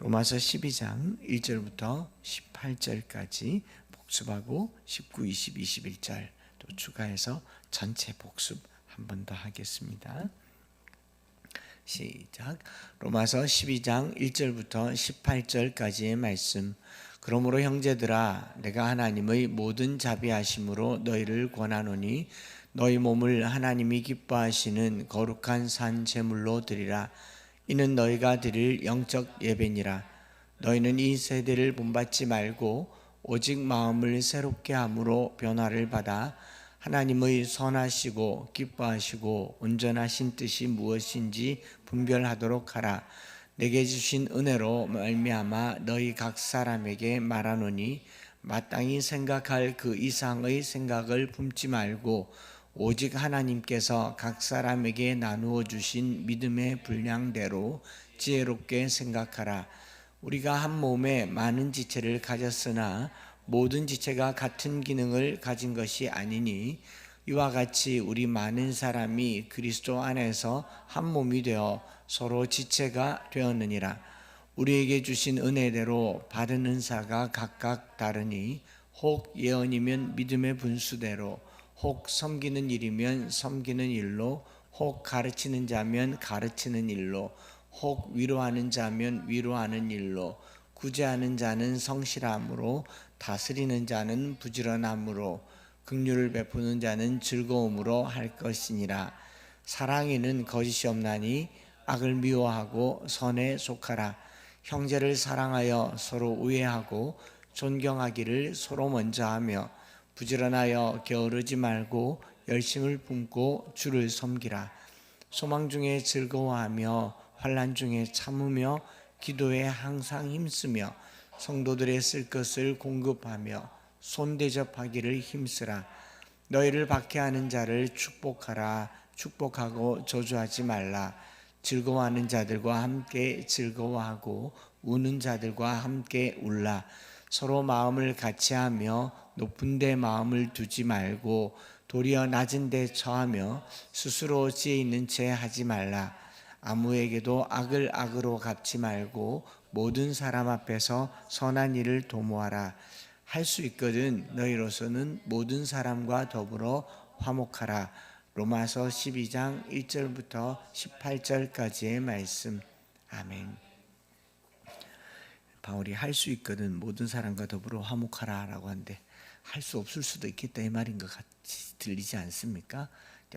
로마서 12장 1절부터 18절까지 복습하고 19, 20, 21절 또 추가해서 전체 복습 한 번 더 하겠습니다. 시작. 로마서 12장 1절부터 18절까지의 말씀. 그러므로 형제들아 내가 하나님의 모든 자비하심으로 너희를 권하노니 너희 몸을 하나님이 기뻐하시는 거룩한 산 제물로 드리라 이는 너희가 드릴 영적 예배니라 너희는 이 세대를 본받지 말고 오직 마음을 새롭게 함으로 변화를 받아 하나님의 선하시고 기뻐하시고 온전하신 뜻이 무엇인지 분별하도록 하라. 내게 주신 은혜로 말미암아 너희 각 사람에게 말하노니 마땅히 생각할 그 이상의 생각을 품지 말고 오직 하나님께서 각 사람에게 나누어 주신 믿음의 분량대로 지혜롭게 생각하라. 우리가 한 몸에 많은 지체를 가졌으나 모든 지체가 같은 기능을 가진 것이 아니니 이와 같이 우리 많은 사람이 그리스도 안에서 한 몸이 되어 서로 지체가 되었느니라. 우리에게 주신 은혜대로 받은 은사가 각각 다르니 혹 예언이면 믿음의 분수대로 혹 섬기는 일이면 섬기는 일로 혹 가르치는 자면 가르치는 일로 혹 위로하는 자면 위로하는 일로 구제하는 자는 성실함으로 다스리는 자는 부지런함으로 긍휼을 베푸는 자는 즐거움으로 할 것이니라. 사랑에는 거짓이 없나니 악을 미워하고 선에 속하라. 형제를 사랑하여 서로 우애하고 존경하기를 서로 먼저 하며 부지런하여 게으르지 말고 열심을 품고 주를 섬기라. 소망 중에 즐거워하며 환난 중에 참으며 기도에 항상 힘쓰며 성도들의 쓸 것을 공급하며 손 대접하기를 힘쓰라. 너희를 박해하는 자를 축복하라. 축복하고 저주하지 말라. 즐거워하는 자들과 함께 즐거워하고 우는 자들과 함께 울라. 서로 마음을 같이 하며 높은 데 마음을 두지 말고 도리어 낮은 데 처하며 스스로 지혜 있는 채 하지 말라. 아무에게도 악을 악으로 갚지 말고 모든 사람 앞에서 선한 일을 도모하라. 할 수 있거든 너희로서는 모든 사람과 더불어 화목하라. 로마서 12장 1절부터 18절까지의 말씀. 아멘. 바울이 할 수 있거든 모든 사람과 더불어 화목하라라고 하는데 할 수 없을 수도 있겠다 이 말인 것 같이 들리지 않습니까?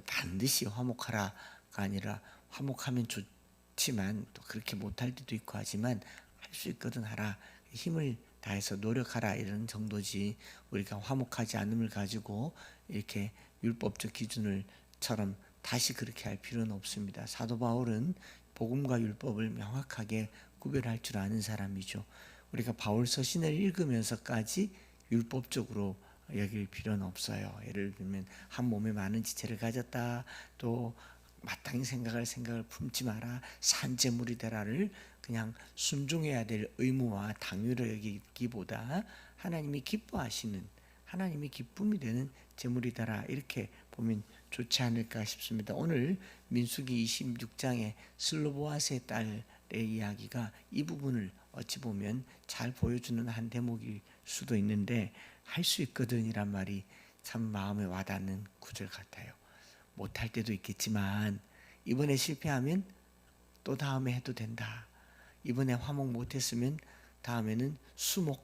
반드시 화목하라가 아니라 화목하면 좋지만 또 그렇게 못할 때도 있고 하지만 할 수 있거든 하라 힘을 다해서 노력하라 이런 정도지 우리가 화목하지 않음을 가지고 이렇게 율법적 기준을처럼 다시 그렇게 할 필요는 없습니다. 사도 바울은 복음과 율법을 명확하게 구별할 줄 아는 사람이죠. 우리가 바울 서신을 읽으면서까지 율법적으로 여길 필요는 없어요. 예를 들면 한 몸에 많은 지체를 가졌다. 또 마땅히 생각할 생각을 품지 마라. 산재물이 되라를 그냥 순종해야 될 의무와 당위로 여기기보다 하나님이 기뻐하시는 하나님이 기쁨이 되는 제물이다라 이렇게 보면 좋지 않을까 싶습니다. 오늘 민수기 26장의 슬로보아스의 딸의 이야기가 이 부분을 어찌 보면 잘 보여주는 한 대목일 수도 있는데 할 수 있거든이란 말이 참 마음에 와닿는 구절 같아요. 못할 때도 있겠지만 이번에 실패하면 또 다음에 해도 된다. 이번에 화목 못했으면 다음에는 수목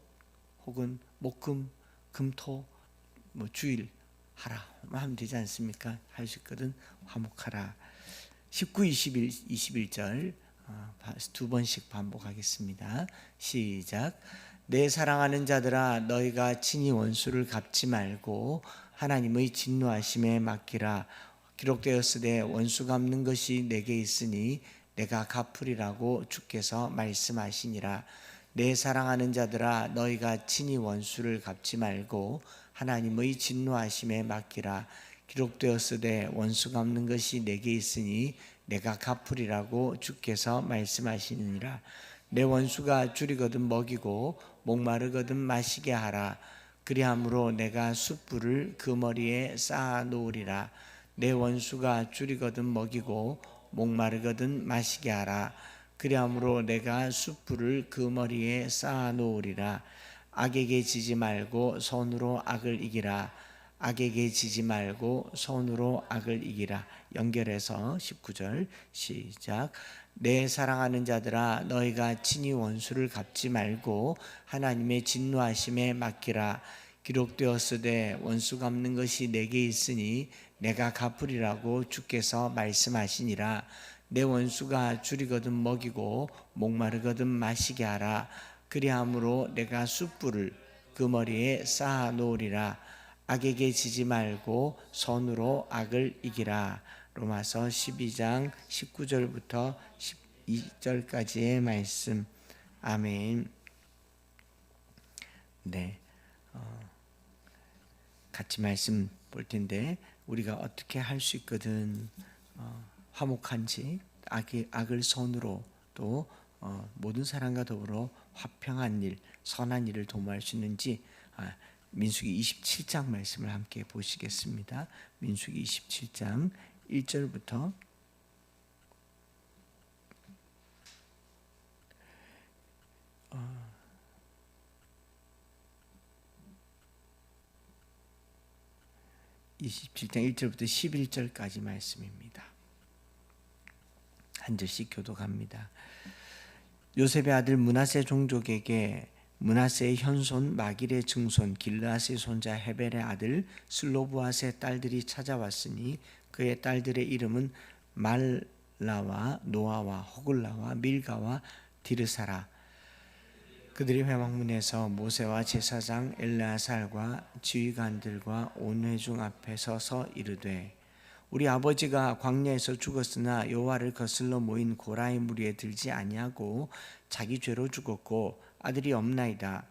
혹은 목금 금토 뭐 주일 하라 하면 되지 않습니까? 할 수 있거든 화목하라 19, 21, 21절 어, 두 번씩 반복하겠습니다. 시작. 내 사랑하는 자들아 너희가 친히 원수를 갚지 말고 하나님의 진노하심에 맡기라. 기록되었으되 원수 갚는 것이 내게 있으니 내가 갚으리라고 주께서 말씀하시니라. 내 사랑하는 자들아 너희가 친히 원수를 갚지 말고 하나님의 진노하심에 맡기라. 기록되었으되 원수 갚는 것이 내게 있으니 내가 갚으리라고 주께서 말씀하시느니라. 내 원수가 줄이거든 먹이고 목마르거든 마시게 하라. 그리함으로 내가 숯불을 그 머리에 쌓아 놓으리라. 내 원수가 줄이거든 먹이고 목마르거든 마시게 하라. 그리함으로 내가 숯불을 그 머리에 쌓아 놓으리라. 악에게 지지 말고 손으로 악을 이기라 악에게 지지 말고 손으로 악을 이기라. 연결해서 19절 시작. 내 사랑하는 자들아 너희가 친히 원수를 갚지 말고 하나님의 진노하심에 맡기라. 기록되었으되 원수 갚는 것이 내게 있으니 내가 갚으리라고 주께서 말씀하시니라. 내 원수가 줄이거든 먹이고 목마르거든 마시게 하라. 그리함으로 내가 숯불을 그 머리에 쌓아 놓으리라 악에게 지지 말고 손으로 악을 이기라. 로마서 12장 19절부터 12절까지의 말씀. 아멘. 네. 어, 같이 말씀 볼 텐데 우리가 어떻게 할 수 있거든 어, 화목한지 악이, 악을 손으로 또 어, 모든 사람과 더불어 화평한 일, 선한 일을 도모할 수 있는지 아, 민수기 27장 말씀을 함께 보시겠습니다. 민수기 27장 1절부터 어, (27장 1절부터 11절까지) 말씀입니다. 한 절씩 교독합니다. 요셉의 아들 문하세 종족에게 문하세의 현손 마길의 증손 길라스의 손자 헤벨의 아들 슬로브앗의 딸들이 찾아왔으니 그의 딸들의 이름은 말라와 노아와 호글라와 밀가와 디르사라. 그들이 회막문에서 모세와 제사장 엘레아살과 지휘관들과 온 회중 앞에 서 서 이르되 우리 아버지가 광야에서 죽었으나 여호와를 거슬러 모인 고라의 무리에 들지 아니하고 자기 죄로 죽었고 아들이 없나이다.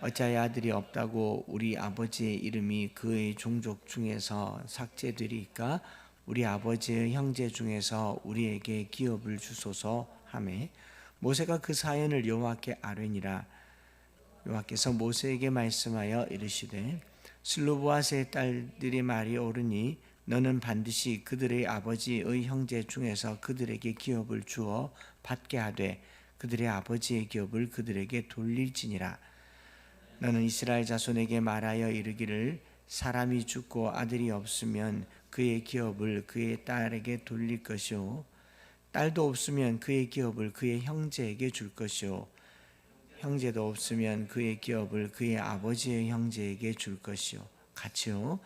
어찌하여 아들이 없다고 우리 아버지의 이름이 그의 종족 중에서 삭제되리까? 우리 아버지의 형제 중에서 우리에게 기업을 주소서 하매 모세가 그 사연을 여호와께 아뢰니라. 여호와께서 모세에게 말씀하여 이르시되 슬로보아스의 딸들이 말이 옳으니 너는 반드시 그들의 아버지의 형제 중에서 그들에게 기업을 주어 받게 하되 그들의 아버지의 기업을 그들에게 돌릴지니라. 너는 이스라엘 자손에게 말하여 이르기를 사람이 죽고 아들이 없으면 그의 기업을 그의 딸에게 돌릴 것이요 딸도 없으면 그의 기업을 그의 형제에게 줄 것이요 형제도 없으면 그의 기업을 그의 아버지의 형제에게 줄 것이요. 같이요.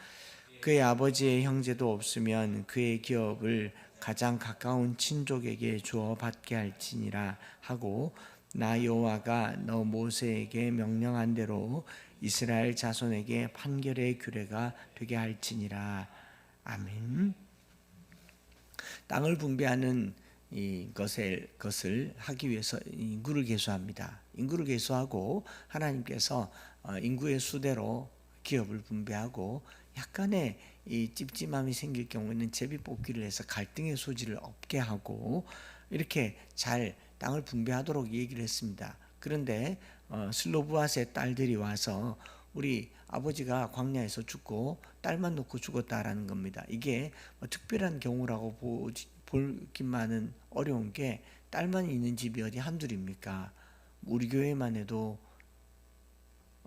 그의 아버지의 형제도 없으면 그의 기업을 가장 가까운 친족에게 주어 받게 할지니라 하고 나 여호와가 너 모세에게 명령한 대로 이스라엘 자손에게 판결의 규례가 되게 할지니라 아멘. 땅을 분배하는 이 것을, 것을 하기 위해서 인구를 계수합니다. 인구를 계수하고 하나님께서 어, 인구의 수대로 기업을 분배하고 약간의 이 찝찝함이 생길 경우에는 제비 뽑기를 해서 갈등의 소지를 없게 하고 이렇게 잘 땅을 분배하도록 얘기를 했습니다. 그런데 어, 슬로브아스의 딸들이 와서 우리 아버지가 광야에서 죽고 딸만 놓고 죽었다라는 겁니다. 이게 뭐 특별한 경우라고 보지, 보기만은 어려운 게 딸만 있는 집이 어디 한둘입니까? 우리 교회만 해도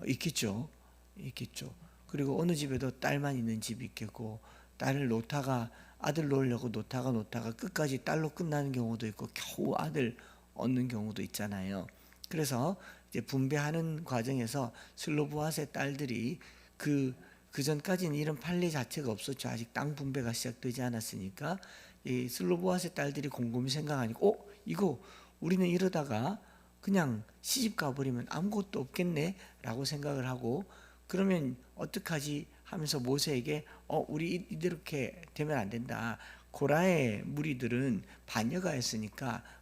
있겠죠. 있겠죠. 그리고 어느 집에도 딸만 있는 집이 있겠고 딸을 놓다가 아들 놓으려고 놓다가 놓다가 끝까지 딸로 끝나는 경우도 있고 겨우 아들 얻는 경우도 있잖아요. 그래서 이제 분배하는 과정에서 슬로브아스의 딸들이 그, 그 전까지는 이런 판례 자체가 없었죠. 아직 땅 분배가 시작되지 않았으니까 이 슬로브아스의 딸들이 곰곰이 생각하니까 어? 이거 우리는 이러다가 그냥 시집 가버리면 아무것도 없겠네 라고 생각을 하고 그러면 어떡하지 하면서 모세에게 어 우리 이렇게 되면 안 된다. 고라의 무리들은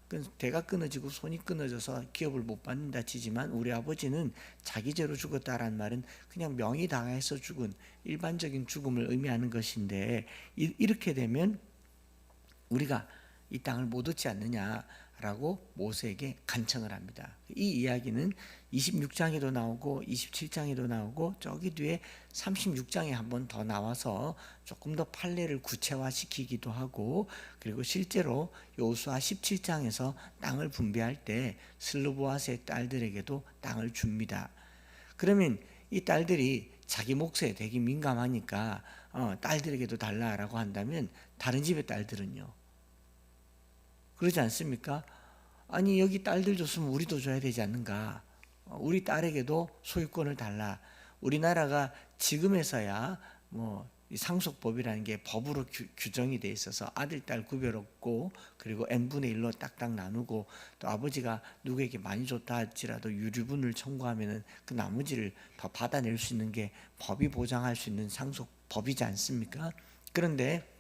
그 대가 끊어지고 손이 끊어져서 기업을 못 받는다 치지만 우리 아버지는 자기 죄로 죽었다라는 말은 그냥 명이 당해서 죽은 일반적인 죽음을 의미하는 것인데 이렇게 되면 우리가 이 땅을 못 얻지 않느냐 라고 모세에게 간청을 합니다. 이 이야기는 26장에도 나오고 27장에도 나오고 저기 뒤에 36장에 한 번 더 나와서 조금 더 판례를 구체화시키기도 하고 그리고 실제로 요수아 17장에서 땅을 분배할 때 슬로보아스의 딸들에게도 땅을 줍니다. 그러면 이 딸들이 자기 몫에 되게 민감하니까 어, 딸들에게도 달라라고 한다면 다른 집의 딸들은요. 그러지 않습니까? 아니 여기 딸들 줬으면 우리도 줘야 되지 않는가? 어, 우리 딸에게도 소유권을 달라. 우리나라가 지금에서야 뭐이 상속법이라는 게 법으로 규, 정이돼 있어서 아들 딸 구별 없고 그리고 n 분의 1로 딱딱 나누고 또 아버지가 누구에게 많이 줬다 할지라도 유류분을 청구하면은 그 나머지를 더 받아낼 수 있는 게 법이 보장할 수 있는 상속법이지 않습니까? 그런데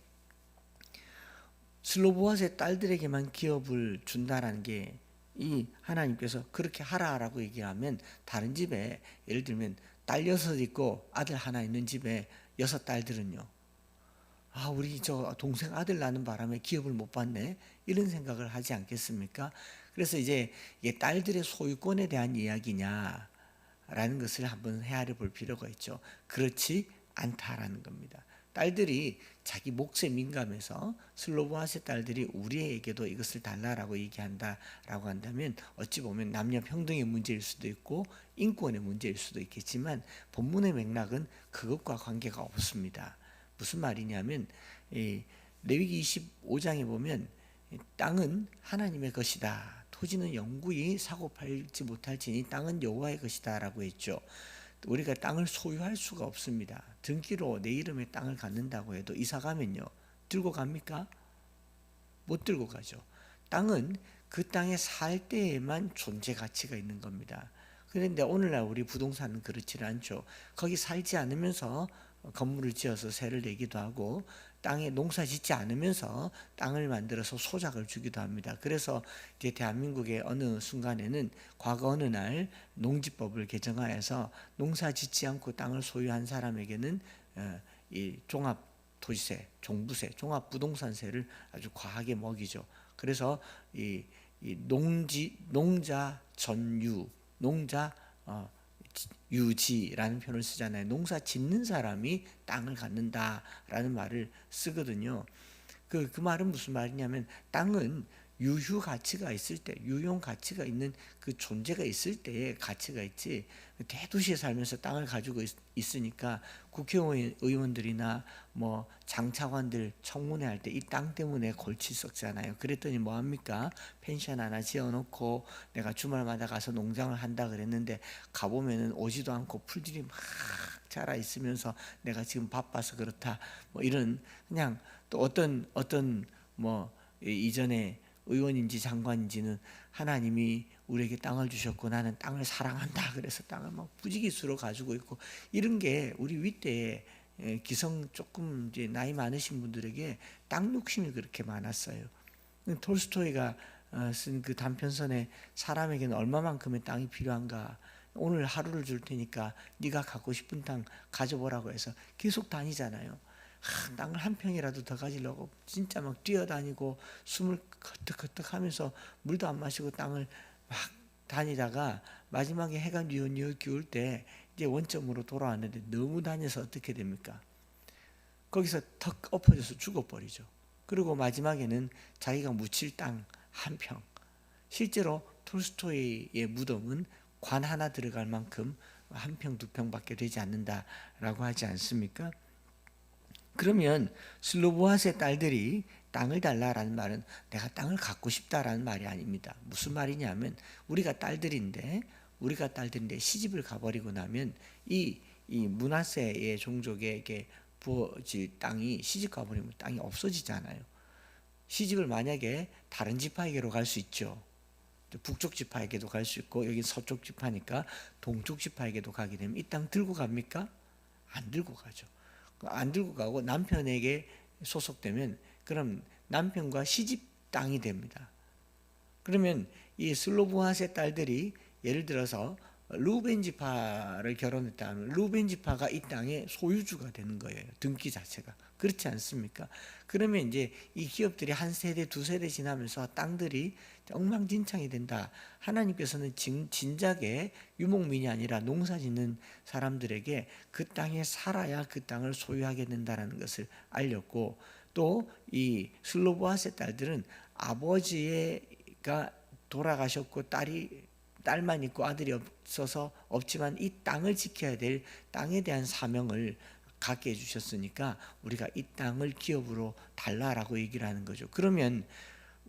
슬로보아스의 딸들에게만 기업을 준다라는 게 이 하나님께서 그렇게 하라라고 얘기하면 다른 집에 예를 들면 딸 여섯 있고 아들 하나 있는 집에 여섯 딸들은요. 아, 우리 저 동생 아들 낳는 바람에 기업을 못 받네. 이런 생각을 하지 않겠습니까? 그래서 이제 이게 딸들의 소유권에 대한 이야기냐 라는 것을 한번 헤아려 볼 필요가 있죠. 그렇지 않다라는 겁니다. 딸들이 자기 몫에 민감해서 슬로보아스 딸들이 우리에게도 이것을 달라라고 얘기한다라고 한다면 어찌 보면 남녀 평등의 문제일 수도 있고 인권의 문제일 수도 있겠지만 본문의 맥락은 그것과 관계가 없습니다. 무슨 말이냐면 이 레위기 25장에 보면 땅은 하나님의 것이다. 토지는 영구히 사고 팔지 못할지니 땅은 여호와의 것이다라고 했죠. 우리가 땅을 소유할 수가 없습니다. 등기로 내 이름의 땅을 갖는다고 해도 이사 가면요. 들고 갑니까? 못 들고 가죠. 땅은 그 땅에 살 때에만 존재 가치가 있는 겁니다. 그런데 오늘날 우리 부동산은 그렇지 않죠. 거기 살지 않으면서 건물을 지어서 세를 내기도 하고 땅에 농사 짓지 않으면서 땅을 만들어서 소작을 주기도 합니다. 그래서 이제 대한민국의 어느 순간에는 과거 어느 날 농지법을 개정하여서 농사 짓지 않고 땅을 소유한 사람에게는 어, 이 종합 도시세, 종부세, 종합 부동산세를 아주 과하게 먹이죠. 그래서 이, 이 농지 농자 전유, 농자 어, 유지라는 표현을 쓰잖아요. 농사 짓는 사람이 땅을 갖는다라는 말을 쓰거든요. 그, 그 말은 무슨 말이냐면 땅은 유휴 가치가 있을 때, 유용 가치가 있는 그 존재가 있을 때에 가치가 있지. 대도시에 살면서 땅을 가지고 있, 으니까 국회의원들이나 뭐 장차관들 청문회 할 때 이 땅 때문에 골치 썩잖아요. 그랬더니 뭐 합니까? 펜션 하나 지어놓고 내가 주말마다 가서 농장을 한다 그랬는데 가보면은 오지도 않고 풀들이 막 자라 있으면서 내가 지금 바빠서 그렇다. 뭐 이런 그냥 또 어떤 어떤 뭐 이전에 의원인지 장관인지는 하나님이 우리에게 땅을 주셨고 나는 땅을 사랑한다 그래서 땅을 막 부지기수로 가지고 있고 이런 게 우리 윗대에 기성 조금 이제 나이 많으신 분들에게 땅 욕심이 그렇게 많았어요. 톨스토이가 어, 쓴그 단편선에 사람에게는 얼마만큼의 땅이 필요한가 오늘 하루를 줄 테니까 네가 갖고 싶은 땅 가져보라고 해서 계속 다니잖아요. 하, 땅을 한 평이라도 더 가지려고 진짜 막 뛰어다니고 숨을 커뜩커뜩 하면서 물도 안 마시고 땅을 막 다니다가 마지막에 해가 뉘어뉘어 기울 때 이제 원점으로 돌아왔는데 너무 다녀서 어떻게 됩니까? 거기서 턱 엎어져서 죽어버리죠. 그리고 마지막에는 자기가 묻힐 땅 한 평. 실제로 톨스토이의 무덤은 관 하나 들어갈 만큼 한 평, 두 평밖에 되지 않는다라고 하지 않습니까? 그러면 슬로보아스의 딸들이 땅을 달라라는 말은 내가 땅을 갖고 싶다라는 말이 아닙니다. 무슨 말이냐면 우리가 딸들인데 우리가 딸들인데 시집을 가버리고 나면 이, 이 문하세의 종족에게 부어질 땅이 시집 가버리면 땅이 없어지잖아요. 시집을 만약에 다른 지파에게로 갈 수 있죠. 북쪽 지파에게도 갈 수 있고 여기 서쪽 지파니까 동쪽 지파에게도 가게 되면 이 땅 들고 갑니까? 안 들고 가죠. 안 들고 가고 남편에게 소속되면 그럼 남편과 시집 땅이 됩니다. 그러면 이 슬로보아스의 딸들이 예를 들어서 루벤 지파를 결혼했다면 루벤 지파가 이 땅의 소유주가 되는 거예요. 등기 자체가. 그렇지 않습니까? 그러면 이제 이 기업들이 한 세대, 두 세대 지나면서 땅들이 엉망진창이 된다. 하나님께서는 진, 진작에 유목민이 아니라 농사 짓는 사람들에게 그 땅에 살아야 그 땅을 소유하게 된다라는 것을 알렸고 또 이 슬로보아스의 딸들은 아버지가 돌아가셨고 딸이 딸만 있고 아들이 없어서 없지만 이 땅을 지켜야 될 땅에 대한 사명을 갖게 해주셨으니까 우리가 이 땅을 기업으로 달라라고 얘기를 하는 거죠. 그러면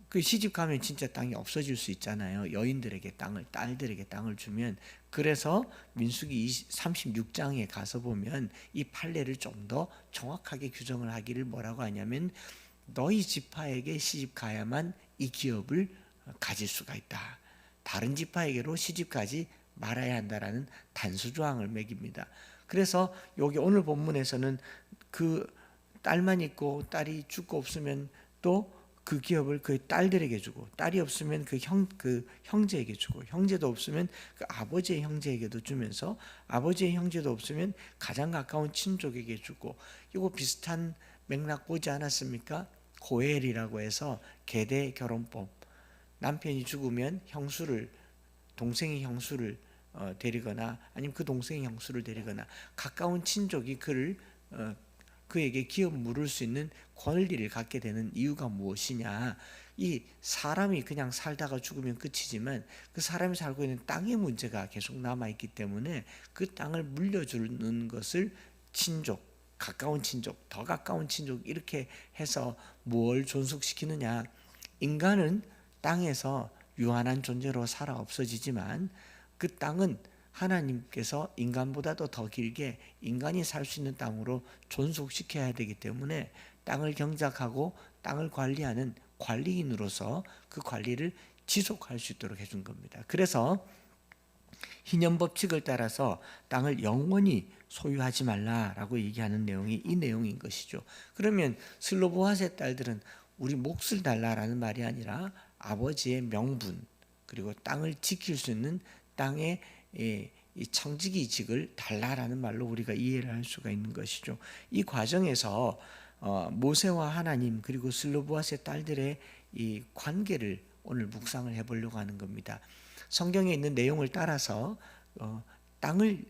그 시집 가면 진짜 땅이 없어질 수 있잖아요. 여인들에게 땅을 딸들에게 땅을 주면 그래서 민수기 36장에 가서 보면 이 판례를 좀 더 정확하게 규정을 하기를 뭐라고 하냐면 너희 지파에게 시집 가야만 이 기업을 가질 수가 있다. 다른 지파에게로 시집 가지 말아야 한다라는 단수 조항을 매깁니다. 그래서 여기 오늘 본문에서는 그 딸만 있고 딸이 죽고 없으면 또 그 기업을 그 딸들에게 주고 딸이 없으면 그 형 그 형제에게 주고 형제도 없으면 그 아버지의 형제에게도 주면서 아버지의 형제도 없으면 가장 가까운 친족에게 주고 이거 비슷한 맥락 보지 않았습니까? 고엘이라고 해서 계대 결혼법 남편이 죽으면 형수를 동생이 형수를 어, 데리거나 아니면 그 동생이 형수를 데리거나 가까운 친족이 그를 어, 그에게 기업 물을 수 있는 권리를 갖게 되는 이유가 무엇이냐? 이 사람이 그냥 살다가 죽으면 끝이지만 그 사람이 살고 있는 땅의 문제가 계속 남아 있기 때문에 그 땅을 물려주는 것을 친족, 가까운 친족, 더 가까운 친족 이렇게 해서 뭘 존속시키느냐? 인간은 땅에서 유한한 존재로 살아 없어지지만 그 땅은 하나님께서 인간보다도 더 길게 인간이 살 수 있는 땅으로 존속시켜야 되기 때문에 땅을 경작하고 땅을 관리하는 관리인으로서 그 관리를 지속할 수 있도록 해준 겁니다. 그래서 희년 법칙을 따라서 땅을 영원히 소유하지 말라라고 얘기하는 내용이 이 내용인 것이죠. 그러면 슬로보아스의 딸들은 우리 몫을 달라라는 말이 아니라 아버지의 명분 그리고 땅을 지킬 수 있는 땅의 이 청지기 직을 달라라는 말로 우리가 이해를 할 수가 있는 것이죠. 이 과정에서 어, 모세와 하나님 그리고 슬로보아스의 딸들의 이 관계를 오늘 묵상을 해보려고 하는 겁니다. 성경에 있는 내용을 따라서 어, 땅을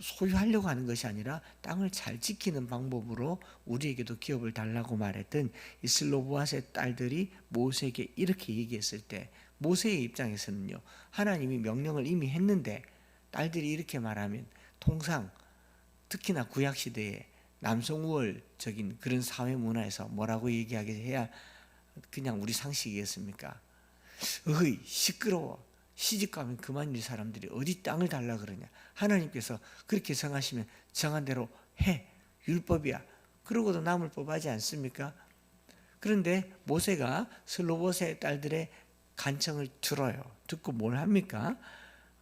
소유하려고 하는 것이 아니라 땅을 잘 지키는 방법으로 우리에게도 기업을 달라고 말했던 이 슬로보아스의 딸들이 모세에게 이렇게 얘기했을 때 모세의 입장에서는요 하나님이 명령을 이미 했는데 딸들이 이렇게 말하면 통상 특히나 구약 시대에 남성 우월적인 그런 사회 문화에서 뭐라고 얘기하게 해야 그냥 우리 상식이겠습니까? 어이 시끄러워 시집 가면 그만 일 사람들이 어디 땅을 달라 그러냐 하나님께서 그렇게 정하시면 정한 대로 해 율법이야 그러고도 남을 법하지 않습니까? 그런데 모세가 슬로보스의 딸들의 간청을 들어요 듣고 뭘 합니까?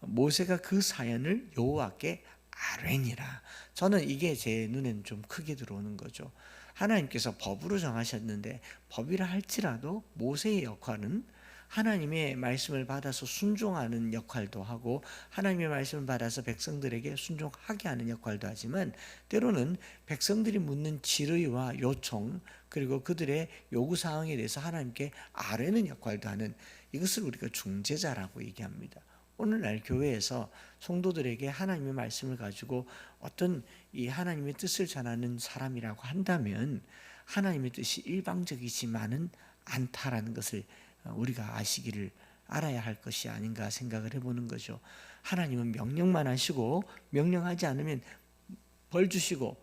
모세가 그 사연을 여호와께 아뢰니라. 저는 이게 제 눈에는 좀 크게 들어오는 거죠. 하나님께서 법으로 정하셨는데 법이라 할지라도 모세의 역할은 하나님의 말씀을 받아서 순종하는 역할도 하고 하나님의 말씀을 받아서 백성들에게 순종하게 하는 역할도 하지만 때로는 백성들이 묻는 질의와 요청 그리고 그들의 요구 사항에 대해서 하나님께 아뢰는 역할도 하는 이것을 우리가 중재자라고 얘기합니다. 오늘날 교회에서 성도들에게 하나님의 말씀을 가지고 어떤 이 하나님의 뜻을 전하는 사람이라고 한다면 하나님의 뜻이 일방적이지만은 않다라는 것을 우리가 아시기를 알아야 할 것이 아닌가 생각을 해보는 거죠. 하나님은 명령만 하시고 명령하지 않으면 벌 주시고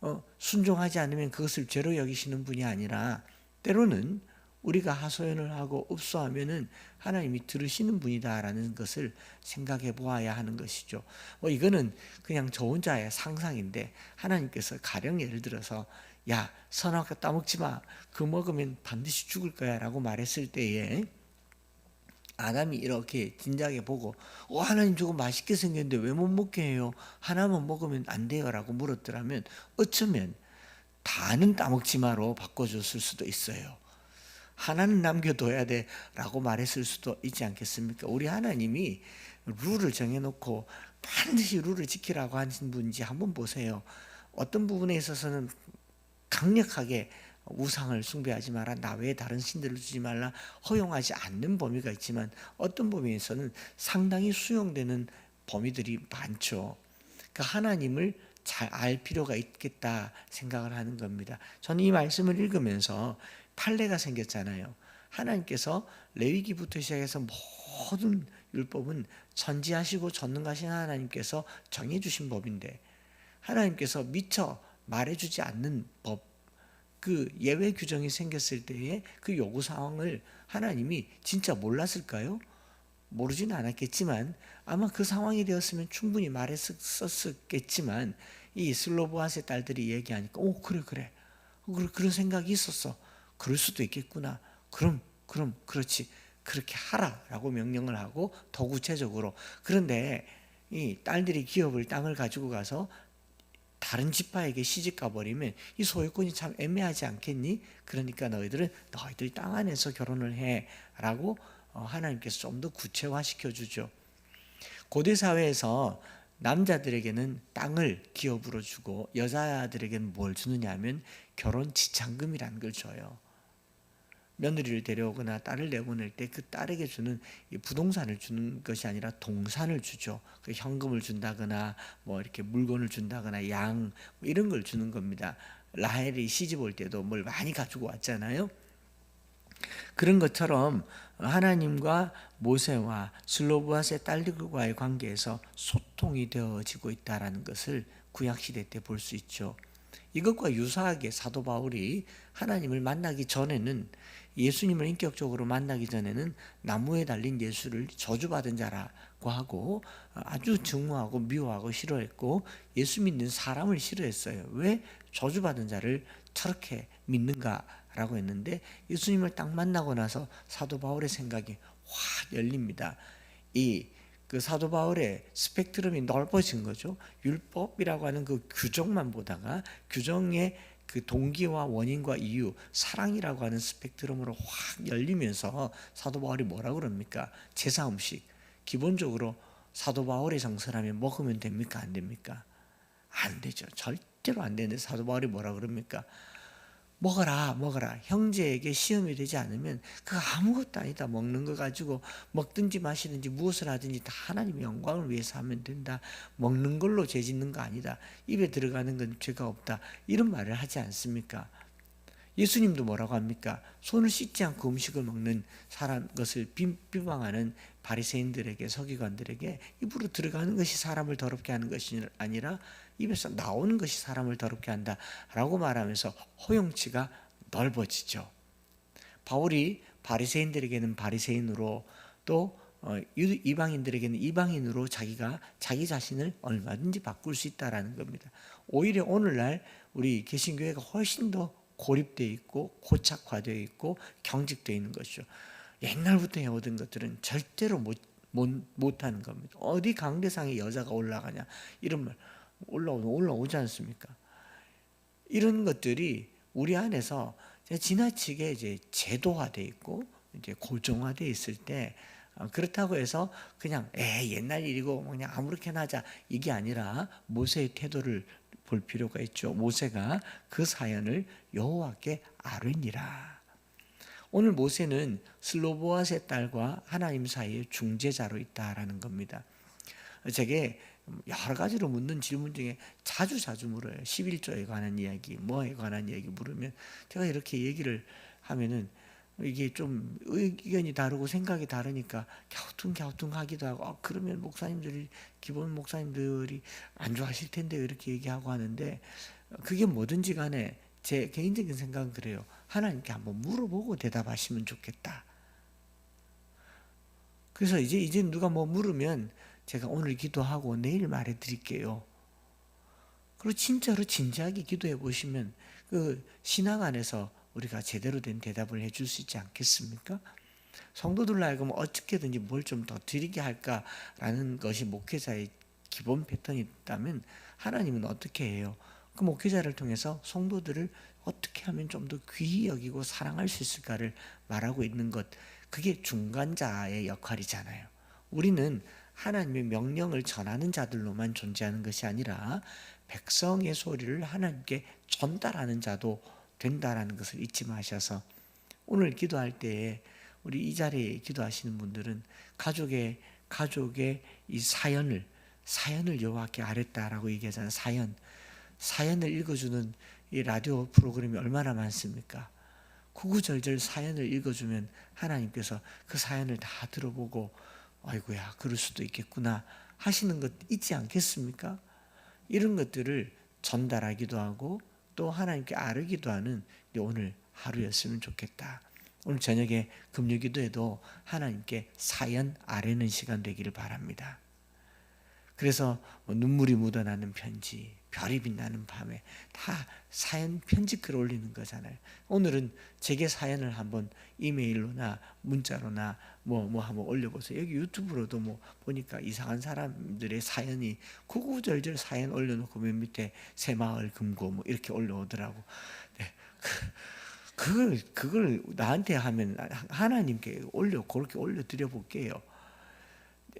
어, 순종하지 않으면 그것을 죄로 여기시는 분이 아니라 때로는 우리가 하소연을 하고 읍소하면은 하나님이 들으시는 분이다라는 것을 생각해 보아야 하는 것이죠. 뭐 이거는 그냥 저 혼자의 상상인데 하나님께서 가령 예를 들어서 야 선악과 따먹지 마. 그 먹으면 반드시 죽을 거야 라고 말했을 때에 아담이 이렇게 진작에 보고 어 하나님 저거 맛있게 생겼는데 왜 못 먹게 해요? 하나만 먹으면 안 돼요 라고 물었더라면 어쩌면 다는 따먹지 마로 바꿔줬을 수도 있어요. 하나는 남겨둬야 돼 라고 말했을 수도 있지 않겠습니까? 우리 하나님이 룰을 정해놓고 반드시 룰을 지키라고 하신 분인지 한번 보세요. 어떤 부분에 있어서는 강력하게 우상을 숭배하지 마라 나 외에 다른 신들을 주지 말라 허용하지 않는 범위가 있지만 어떤 범위에서는 상당히 수용되는 범위들이 많죠. 그 하나님을 잘 알 필요가 있겠다 생각을 하는 겁니다. 저는 이 말씀을 읽으면서 판례가 생겼잖아요. 하나님께서 레위기부터 시작해서 모든 율법은 전지하시고 전능하신 하나님께서 정해 주신 법인데 하나님께서 미처 말해주지 않는 법, 그 예외 규정이 생겼을 때의 그 요구 상황을 하나님이 진짜 몰랐을까요? 모르지는 않았겠지만 아마 그 상황이 되었으면 충분히 말했었겠지만 이 슬로보아스의 딸들이 얘기하니까 오 그래 그래. 그런 생각이 있었어. 그럴 수도 있겠구나. 그럼 그럼 그렇지. 그렇게 하라라고 명령을 하고 더 구체적으로. 그런데 이 딸들이 기업을 땅을 가지고 가서 다른 지파에게 시집 가버리면 이 소유권이 참 애매하지 않겠니? 그러니까 너희들은 너희들 땅 안에서 결혼을 해라고 어, 하나님께서 좀 더 구체화시켜 주죠. 고대 사회에서 남자들에게는 땅을 기업으로 주고 여자들에게는 뭘 주느냐면 결혼 지참금이라는 걸 줘요. 며느리를 데려오거나 딸을 내보낼 때 그 딸에게 주는 이 부동산을 주는 것이 아니라 동산을 주죠. 그 현금을 준다거나 뭐 이렇게 물건을 준다거나 양 뭐 이런 걸 주는 겁니다. 라헬이 시집 올 때도 뭘 많이 가지고 왔잖아요. 그런 것처럼 하나님과 모세와 슬로브아스의 딸들과의 관계에서 소통이 되어지고 있다라는 것을 구약 시대 때 볼 수 있죠. 이것과 유사하게 사도 바울이 하나님을 만나기 전에는 예수님을 인격적으로 만나기 전에는 나무에 달린 예수를 저주받은 자라고 하고 아주 증오하고 미워하고 싫어했고 예수 믿는 사람을 싫어했어요. 왜 저주받은 자를 저렇게 믿는가라고 했는데 예수님을 딱 만나고 나서 사도 바울의 생각이 확 열립니다. 이 그 사도 바울의 스펙트럼이 넓어진 거죠. 율법이라고 하는 그 규정만 보다가 규정의 그 동기와 원인과 이유, 사랑이라고 하는 스펙트럼으로 확 열리면서 사도 바울이 뭐라 그럽니까? 제사 음식 기본적으로 사도 바울의 정서라면 먹으면 됩니까? 안 됩니까? 안 되죠. 절대로 안 되는데 사도 바울이 뭐라 그럽니까? 먹어라, 먹어라. 형제에게 시험이 되지 않으면 그 아무것도 아니다. 먹는 거 가지고 먹든지 마시든지 무엇을 하든지 다 하나님의 영광을 위해서 하면 된다. 먹는 걸로 죄 짓는 거 아니다. 입에 들어가는 건 죄가 없다. 이런 말을 하지 않습니까? 예수님도 뭐라고 합니까? 손을 씻지 않고 음식을 먹는 사람 것을 비- 비방하는 바리새인들에게 서기관들에게 입으로 들어가는 것이 사람을 더럽게 하는 것이 아니라 입에서 나오는 것이 사람을 더럽게 한다라고 말하면서 허용치가 넓어지죠. 바울이 바리새인들에게는 바리새인으로 또 어, 유- 이방인들에게는 이방인으로 자기가 자기 자신을 얼마든지 바꿀 수 있다라는 겁니다. 오히려 오늘날 우리 개신교회가 훨씬 더 고립되어 있고 고착화되어 있고 경직되어 있는 것이죠. 옛날부터 해오던 것들은 절대로 못, 못, 못하는 겁니다. 어디 강대상에 여자가 올라가냐 이런 말 올라오 올라오지 않습니까? 이런 것들이 우리 안에서 지나치게 이제 제도화돼 있고 이제 고정화돼 있을 때 어, 그렇다고 해서 그냥 에 옛날 일이고 뭐 그냥 아무렇게나 하자 이게 아니라 모세의 태도를 볼 필요가 있죠. 모세가 그 사연을 여호와께 아뢰니라. 오늘 모세는 슬로보아스의 딸과 하나님 사이의 중재자로 있다라는 겁니다. 제게 여러 가지로 묻는 질문 중에 자주 자주 물어요. 11조에 관한 이야기, 뭐에 관한 이야기 물으면 제가 이렇게 얘기를 하면은 이게 좀 의견이 다르고 생각이 다르니까 갸우뚱갸우뚱 하기도 하고 아, 그러면 목사님들이 기본 목사님들이 안 좋아하실 텐데 이렇게 얘기하고 하는데 그게 뭐든지 간에 제 개인적인 생각은 그래요. 하나님께 한번 물어보고 대답하시면 좋겠다. 그래서 이제 이제 누가 뭐 물으면 제가 오늘 기도하고 내일 말해 드릴게요. 그리고 진짜로 진지하게 기도해 보시면 그 신앙 안에서 우리가 제대로 된 대답을 해줄 수 있지 않겠습니까? 성도들로 하여금 어떻게든지 뭘 좀 더 드리게 할까라는 것이 목회자의 기본 패턴이 있다면 하나님은 어떻게 해요? 그 목회자를 통해서 성도들을 어떻게 하면 좀 더 귀히 여기고 사랑할 수 있을까를 말하고 있는 것 그게 중간자의 역할이잖아요. 우리는 하나님의 명령을 전하는 자들로만 존재하는 것이 아니라 백성의 소리를 하나님께 전달하는 자도 된다라는 것을 잊지 마셔서 오늘 기도할 때에 우리 이 자리에 기도하시는 분들은 가족의 가족의 이 사연을 사연을 여호와께 아랬다라고 얘기하잖아요. 사연 사연을 읽어주는 이 라디오 프로그램이 얼마나 많습니까? 구구절절 사연을 읽어주면 하나님께서 그 사연을 다 들어보고 아이고야 그럴 수도 있겠구나 하시는 것 있지 않겠습니까? 이런 것들을 전달하기도 하고 또 하나님께 아르기도 하는 오늘 하루였으면 좋겠다. 오늘 저녁에 금요기도에도 하나님께 사연 아뢰는 시간 되기를 바랍니다. 그래서 뭐 눈물이 묻어나는 편지, 별이 빛나는 밤에 다 사연 편지 글 올리는 거잖아요. 오늘은 제게 사연을 한번 이메일로나 문자로나 뭐 뭐 한번 올려보세요. 여기 유튜브로도 뭐 보니까 이상한 사람들의 사연이 구구절절 사연 올려놓고 맨 밑에 새마을 금고 뭐 이렇게 올려오더라고. 네. 그걸 그걸 나한테 하면 하나님께 올려 그렇게 올려 드려 볼게요.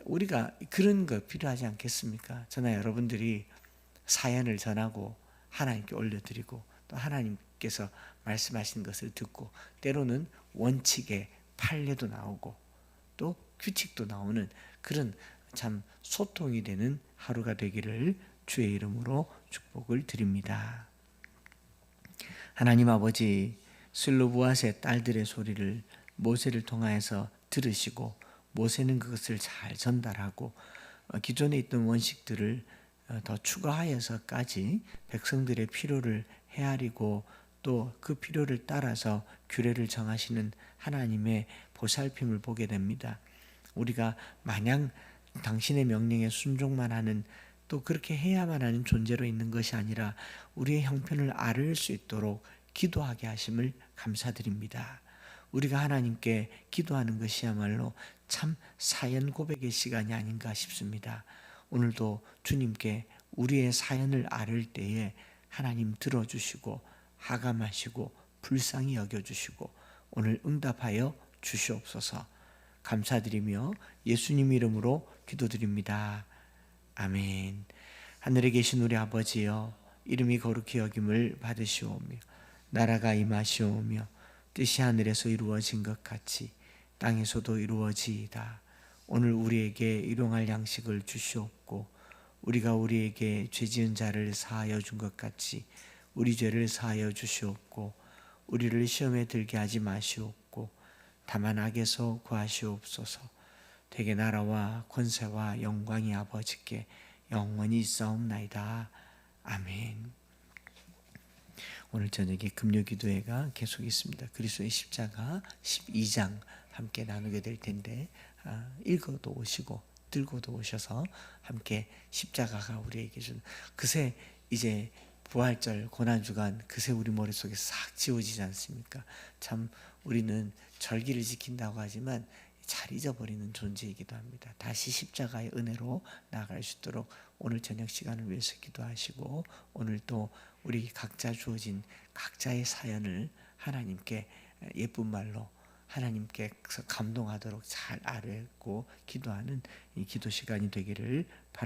우리가 그런 거 필요하지 않겠습니까? 저나 여러분들이 사연을 전하고 하나님께 올려드리고 또 하나님께서 말씀하신 것을 듣고 때로는 원칙의 판례도 나오고 또 규칙도 나오는 그런 참 소통이 되는 하루가 되기를 주의 이름으로 축복을 드립니다. 하나님 아버지 슬로브아의 딸들의 소리를 모세를 통하여서 들으시고 모세는 그것을 잘 전달하고 어, 기존에 있던 원식들을 어, 더 추가하여서까지 백성들의 필요를 헤아리고 또 그 필요를 따라서 규례를 정하시는 하나님의 보살핌을 보게 됩니다. 우리가 마냥 당신의 명령에 순종만 하는 또 그렇게 해야만 하는 존재로 있는 것이 아니라 우리의 형편을 아를 수 있도록 기도하게 하심을 감사드립니다. 우리가 하나님께 기도하는 것이야말로 참 사연 고백의 시간이 아닌가 싶습니다. 오늘도 주님께 우리의 사연을 아를 때에 하나님 들어주시고 하감하시고 불쌍히 여겨주시고 오늘 응답하여 주시옵소서 감사드리며 예수님 이름으로 기도드립니다. 아멘. 하늘에 계신 우리 아버지여 이름이 거룩히 여김을 받으시오며 나라가 임하시오며 뜻이 하늘에서 이루어진 것 같이 땅에서도 이루어지이다. 오늘 우리에게 일용할 양식을 주시옵고 우리가 우리에게 죄 지은 자를 사하여 준 것 같이 우리 죄를 사하여 주시옵고 우리를 시험에 들게 하지 마시옵고 다만 악에서 구하시옵소서. 되게 나라와 권세와 영광이 아버지께 영원히 있사옵나이다. 아멘. 오늘 저녁에 금요기도회가 계속 있습니다. 그리스도의 십자가 12장 함께 나누게 될 텐데 아, 읽어도 오시고 들고도 오셔서 함께 십자가가 우리에게 준 그새 이제 부활절 고난주간 그새 우리 머릿속에 싹 지워지지 않습니까? 참 우리는 절기를 지킨다고 하지만 잘 잊어버리는 존재이기도 합니다. 다시 십자가의 은혜로 나아갈 수 있도록 오늘 저녁 시간을 위해서 기도하시고 오늘 또 우리 각자 주어진 각자의 사연을 하나님께 예쁜 말로 하나님께서 감동하도록 잘 아뢰고 기도하는 이 기도 시간이 되기를 바랍니다.